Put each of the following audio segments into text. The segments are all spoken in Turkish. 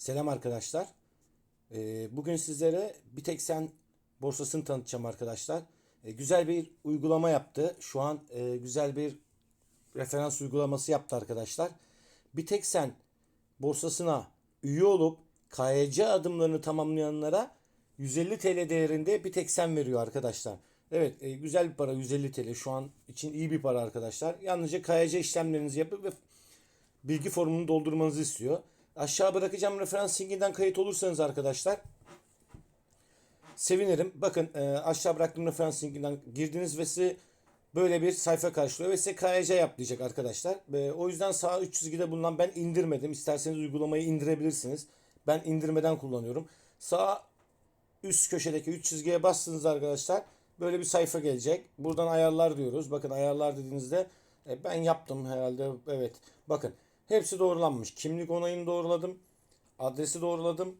Selam arkadaşlar. Ee, bugün sizlere bir tek sen borsasını tanıtacağım arkadaşlar. Ee, güzel bir uygulama yaptı. Şu an e, güzel bir referans uygulaması yaptı arkadaşlar. Bir tek sen borsasına üye olup KYC adımlarını tamamlayanlara 150 TL değerinde bir tek sen veriyor arkadaşlar. Evet e, güzel bir para 150 TL şu an için iyi bir para arkadaşlar. Yalnızca KYC işlemlerinizi yapıp bilgi formunu doldurmanızı istiyor. Aşağı bırakacağım referans linkinden kayıt olursanız arkadaşlar sevinirim. Bakın e, aşağı bıraktığım referans linkinden girdiniz ve size böyle bir sayfa karşılıyor ve size KYC yap diyecek arkadaşlar. E, o yüzden sağ üst çizgide bulunan ben indirmedim. İsterseniz uygulamayı indirebilirsiniz. Ben indirmeden kullanıyorum. Sağ üst köşedeki 3 çizgiye bastınız arkadaşlar. Böyle bir sayfa gelecek. Buradan ayarlar diyoruz. Bakın ayarlar dediğinizde e, ben yaptım herhalde. Evet. Bakın hepsi doğrulanmış. Kimlik onayını doğruladım. Adresi doğruladım.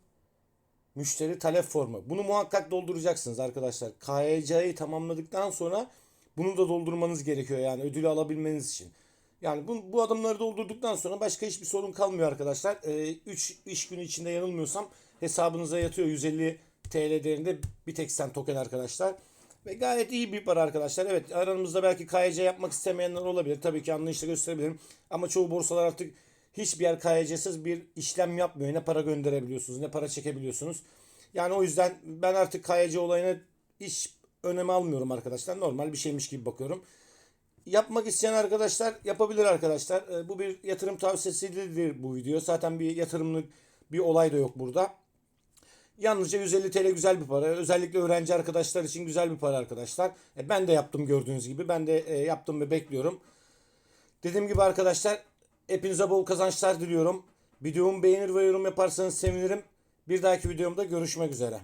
Müşteri talep formu. Bunu muhakkak dolduracaksınız arkadaşlar. KYC'yi tamamladıktan sonra bunu da doldurmanız gerekiyor yani ödülü alabilmeniz için. Yani bu, bu adımları doldurduktan sonra başka hiçbir sorun kalmıyor arkadaşlar. 3 iş günü içinde yanılmıyorsam hesabınıza yatıyor 150 TL değerinde bir tek sen token arkadaşlar. Ve gayet iyi bir para arkadaşlar. Evet aranızda belki KYC yapmak istemeyenler olabilir. Tabii ki anlayışla gösterebilirim. Ama çoğu borsalar artık hiçbir yer KYC'siz bir işlem yapmıyor. Ne para gönderebiliyorsunuz ne para çekebiliyorsunuz. Yani o yüzden ben artık KYC olayına hiç öneme almıyorum arkadaşlar. Normal bir şeymiş gibi bakıyorum. Yapmak isteyen arkadaşlar yapabilir arkadaşlar. Ee, Bu bir yatırım tavsiyesi değildir bu video. Zaten bir yatırımlık bir olay da yok burada. Yalnızca 150 TL güzel bir para. Özellikle öğrenci arkadaşlar için güzel bir para arkadaşlar. E, Ben de yaptım gördüğünüz gibi. Ben de e, yaptım ve bekliyorum. Dediğim gibi arkadaşlar hepinize bol kazançlar diliyorum. Videomu beğenir ve yorum yaparsanız sevinirim. Bir dahaki videomda görüşmek üzere.